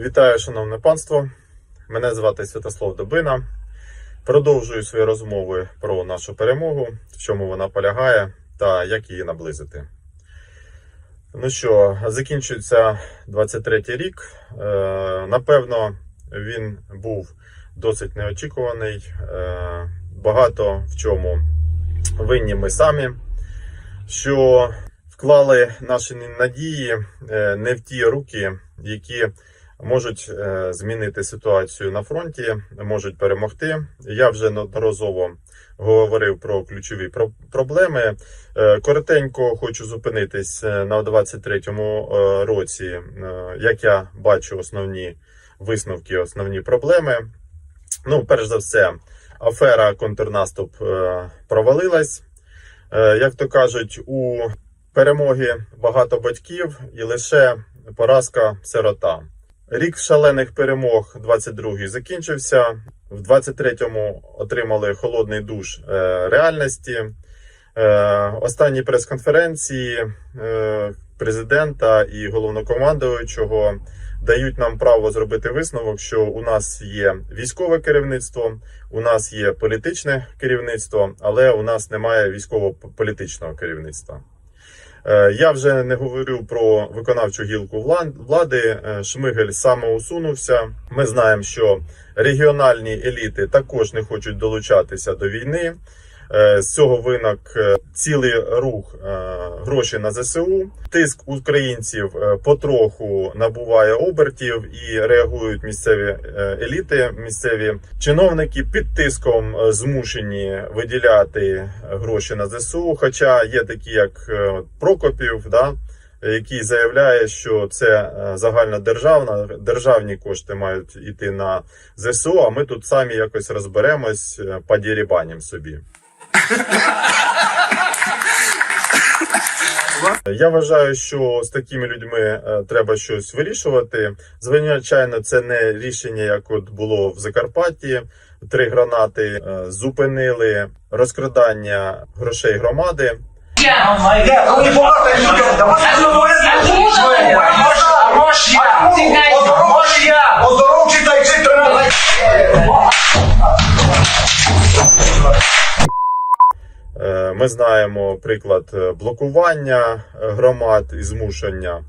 Вітаю, шановне панство. Мене звати Святослав Добина. Продовжую свої розмови про нашу перемогу, в чому вона полягає та як її наблизити. Ну що, закінчується 23-й рік. Е, Напевно, він був досить неочікуваний. Е, Багато в чому винні ми самі, що вклали наші надії е, не в ті руки, які можуть е, змінити ситуацію на фронті, можуть перемогти. Я вже неодноразово говорив про ключові проблеми. Е, Коротенько хочу зупинитись е, на 23-му е, році, як я бачу основні висновки, основні проблеми. Ну, перш за все, афера контрнаступ провалилась. Як то кажуть, у перемоги багато батьків і лише поразка сирота. Рік шалених перемог 22-й закінчився. В 23-му отримали холодний душ е, реальності. Е, Останні прес-конференції е, президента і головнокомандуючого дають нам право зробити висновок, що у нас є військове керівництво, у нас є політичне керівництво, але у нас немає військово-політичного керівництва. Е, Я вже не говорю про виконавчу гілку влади. Е, Шмигель самоусунувся. Ми знаємо, що регіональні еліти також не хочуть долучатися до війни. Е, З цього виник е, цілий рух е, гроші на ЗСУ. Тиск українців потроху набуває обертів і реагують місцеві еліти, місцеві чиновники під тиском змушені виділяти гроші на ЗСУ. Хоча є такі, як Прокопів, да, який заявляє, що це загальнодержавна державні кошти мають йти на ЗСУ. А ми тут самі якось розберемось, подірібанім собі. Я вважаю, що з такими людьми е, треба щось вирішувати. Звичайно, це не рішення, як от було в Закарпатті. Три гранати е, зупинили розкрадання грошей громади. Оздоровчі та й. Е, Ми знаємо приклад е, блокування е, громад і змушення.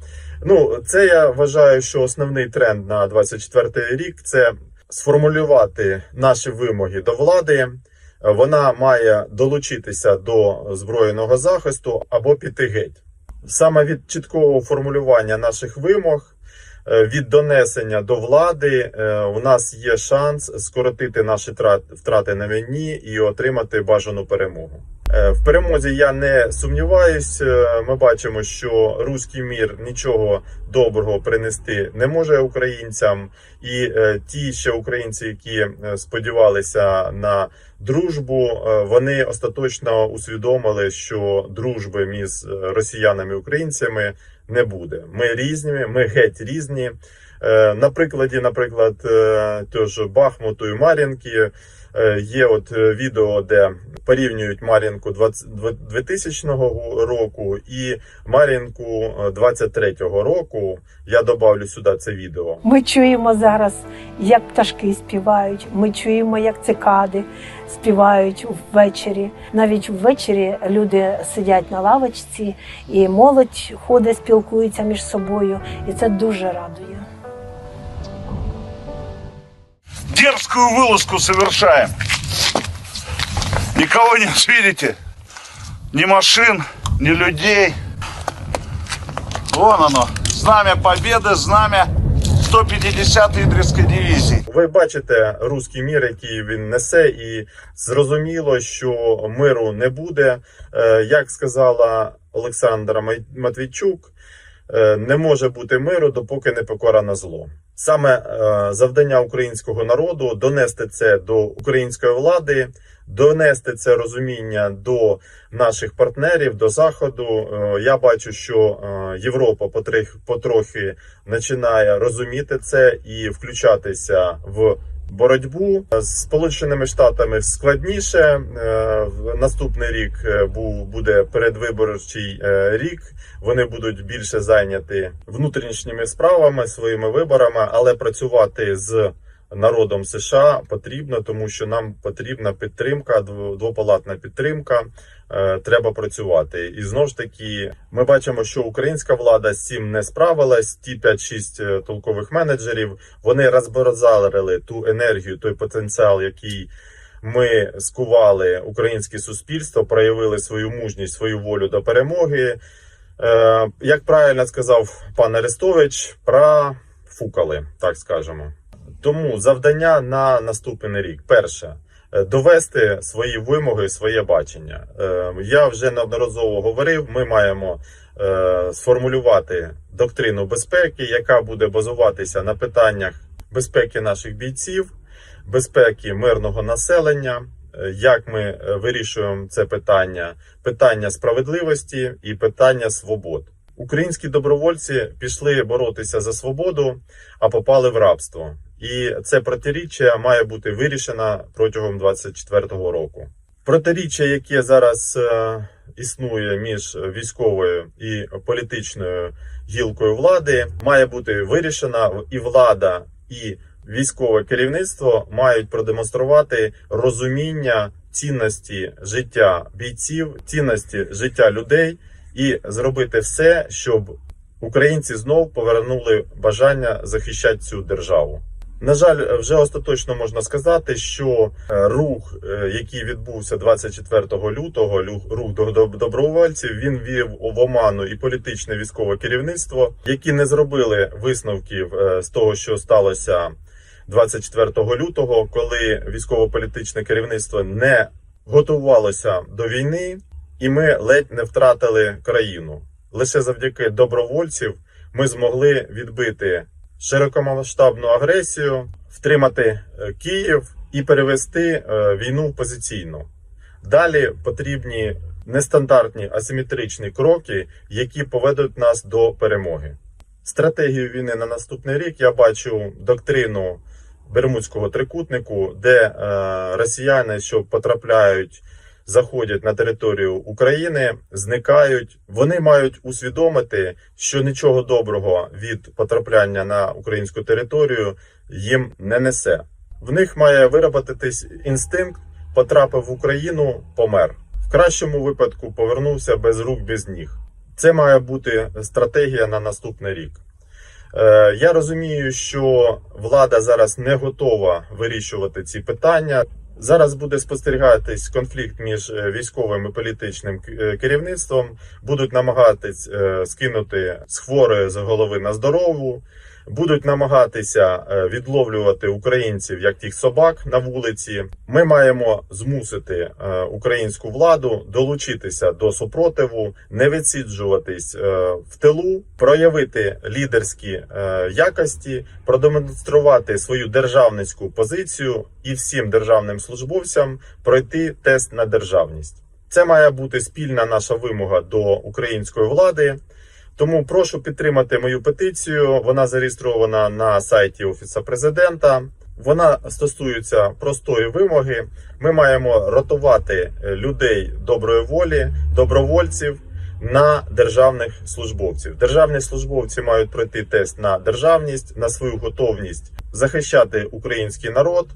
Ну, це я вважаю, що основний тренд на 24 рік це сформулювати наші вимоги до влади. Вона має долучитися до збройного захисту або піти геть. Саме від чіткого формулювання наших вимог, від донесення до влади, у нас є шанс скоротити наші втрати на війні і отримати бажану перемогу. Е, В перемозі я не сумніваюсь. Е, Ми бачимо, що руський мір нічого доброго принести не може українцям, і е, ті ще українці, які сподівалися на дружбу, вони остаточно усвідомили, що дружби між росіянами і українцями не буде. Ми різні, ми геть різні. Е, На прикладі, наприклад, е, тож Бахмуту і Мар'їнки е, є от відео, де порівнюють Мар'їнку 2000 року і Мар'їнку е, 23-го року. Я добавлю сюди це відео. Ми чуємо зараз, як пташки співають. Ми чуємо, як цикади співають ввечері. Навіть ввечері люди сидять на лавочці, і молодь ходить, спілкується між собою, і це дуже радує. дерзкую вылазку совершаем. Никого нет, видите? Ни машин, ни людей. Вон оно. Знамя Победы, знамя 150-й Идрисской дивизии. Ви бачите руський мір, який він несе, і зрозуміло, що миру не буде. Е, Як сказала Олександра Матвійчук, не може бути миру, допоки не покарано зло. Саме е, завдання українського народу донести це до української влади, донести це розуміння до наших партнерів, до заходу. Е, Я бачу, що е, Європа потрохи починає розуміти це і включатися в боротьбу з Сполученими Штатами складніше. Е, Наступний рік е, був буде передвиборчий е, рік. Вони будуть більше зайняті внутрішніми справами, своїми виборами, але працювати з народом США потрібно, тому що нам потрібна підтримка, дво- двопалатна підтримка. Е, Треба працювати. І знову ж таки, ми бачимо, що українська влада з цим не справилась. Ті 5-6 е, толкових менеджерів вони розбазарили ту енергію, той потенціал, який ми скували українське суспільство, проявили свою мужність, свою волю до перемоги. Е, як правильно сказав пан Арестович, профукали, так скажемо. Тому завдання на наступний рік. Перше е, довести свої вимоги, своє бачення. Е, Я вже неодноразово говорив. Ми маємо е, сформулювати доктрину безпеки, яка буде базуватися на питаннях безпеки наших бійців, безпеки мирного населення. Як ми вирішуємо це питання? Питання справедливості і питання свобод. Українські добровольці пішли боротися за свободу, а попали в рабство. І це протиріччя має бути вирішено протягом 24-го року. Протиріччя, яке зараз е, існує між військовою і політичною гілкою влади, має бути вирішено, і влада, і військове керівництво мають продемонструвати розуміння цінності життя бійців, цінності життя людей і зробити все, щоб українці знов повернули бажання захищати цю державу. На жаль, вже остаточно можна сказати, що е, рух, е, який відбувся 24 лютого, лю- рух до до- добровольців, він вів в оману і політичне військове керівництво, які не зробили висновків е, з того, що сталося 24 лютого, коли військово-політичне керівництво не готувалося до війни, і ми ледь не втратили країну. Лише завдяки добровольців ми змогли відбити широкомасштабну агресію, втримати е, Київ і перевести е, війну в позиційну. Далі потрібні нестандартні асиметричні кроки, які поведуть нас до перемоги. Стратегію війни на наступний рік я бачу доктрину Бермудського трикутнику, де е, росіяни, що потрапляють, заходять на територію України, зникають. Вони мають усвідомити, що нічого доброго від потрапляння на українську територію їм не несе. В них має вироботитись інстинкт, потрапив в Україну, помер. В кращому випадку повернувся без рук, без ніг. Це має бути стратегія на наступний рік. Е, Я розумію, що влада зараз не готова вирішувати ці питання. Зараз буде спостерігатись конфлікт між е, військовим і політичним е, керівництвом. Будуть намагатись е, скинути з хворої з голови на здорову. Будуть намагатися е, відловлювати українців як тих собак на вулиці. Ми маємо змусити е, українську владу долучитися до супротиву, не відсіджуватись е, в тилу, проявити лідерські якості, продемонструвати свою державницьку позицію і всім державним службовцям пройти тест на державність. Це має бути спільна наша вимога до української влади. Тому прошу підтримати мою петицію. Вона зареєстрована на сайті Офісу президента. Вона стосується простої вимоги. Ми маємо ротувати е, людей доброї волі, добровольців на державних службовців. Державні службовці мають пройти тест на державність, на свою готовність захищати український народ,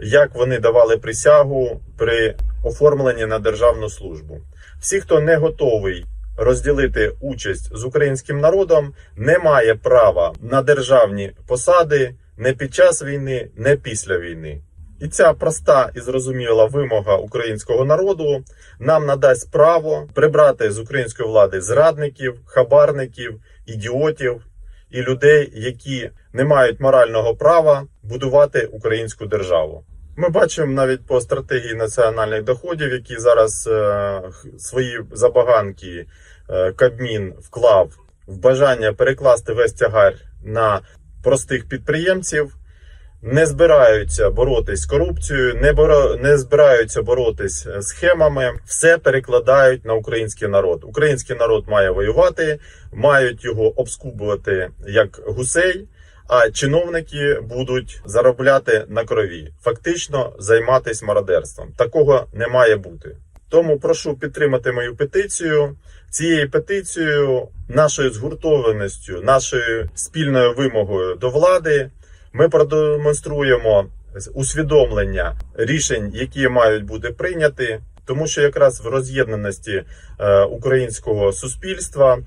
як вони давали присягу при оформленні на державну службу. Всі, хто не готовий розділити участь з українським народом, не має права на державні посади не під час війни, не після війни. І ця проста і зрозуміла вимога українського народу нам надасть право прибрати з української влади зрадників, хабарників, ідіотів і людей, які не мають морального права будувати українську державу. Ми бачимо навіть по стратегії національних доходів, які зараз е, свої забаганки е, Кабмін вклав в бажання перекласти весь тягар на простих підприємців. Не збираються боротись з корупцією, не боро... не збираються боротись з схемами. Все перекладають на український народ. Український народ має воювати, мають його обскубувати як гусей. А чиновники будуть заробляти на крові, фактично займатися мародерством. Такого не має бути. Тому прошу підтримати мою петицію. Цією петицією, нашою згуртованістю, нашою спільною вимогою до влади, ми продемонструємо усвідомлення рішень, які мають бути прийняті, тому що якраз в роз'єднаності е, українського суспільства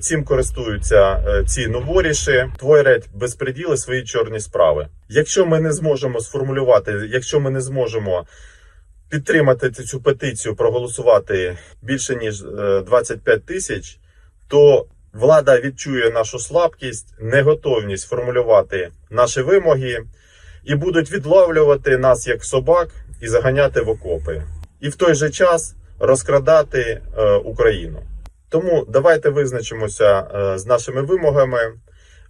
цим користуються е, ці новоріші, творять безпреділи свої чорні справи. Якщо ми не зможемо сформулювати, якщо ми не зможемо підтримати цю петицію, проголосувати більше ніж е, 25 тисяч, то влада відчує нашу слабкість, неготовність формулювати наші вимоги і будуть відловлювати нас як собак і заганяти в окопи, і в той же час розкрадати е, Україну. Тому давайте визначимося е, з нашими вимогами.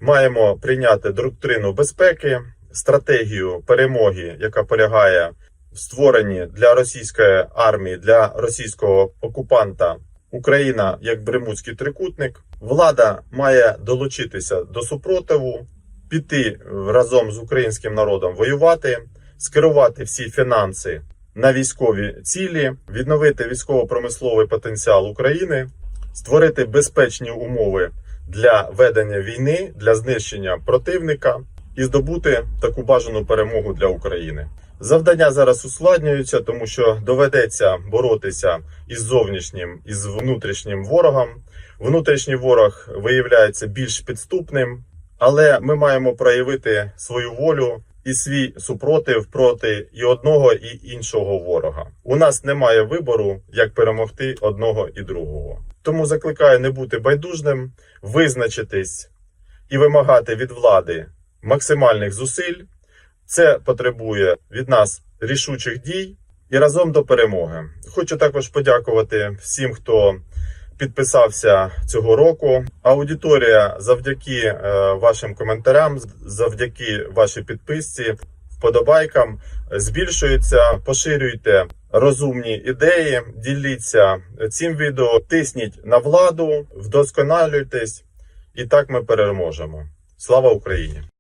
Маємо прийняти доктрину безпеки, стратегію перемоги, яка полягає в створенні для російської армії, для російського окупанта Україна як Бремутський трикутник. Влада має долучитися до супротиву, піти разом з українським народом воювати, скерувати всі фінанси на військові цілі, відновити військово-промисловий потенціал України, створити безпечні умови для ведення війни, для знищення противника і здобути таку бажану перемогу для України. Завдання зараз ускладнюються, тому що доведеться боротися із зовнішнім і з внутрішнім ворогом. Внутрішній ворог виявляється більш підступним, але ми маємо проявити свою волю і свій супротив проти і одного, і іншого ворога. У нас немає вибору, як перемогти одного і другого. Тому закликаю не бути байдужним, визначитись і вимагати від влади максимальних зусиль. Це потребує від нас рішучих дій і разом до перемоги. Хочу також подякувати всім, хто підписався цього року. Аудиторія завдяки е, вашим коментарям, завдяки вашій підписці, вподобайкам збільшується. Поширюйте розумні ідеї, діліться цим відео, тисніть на владу, вдосконалюйтесь, і так ми переможемо. Слава Україні!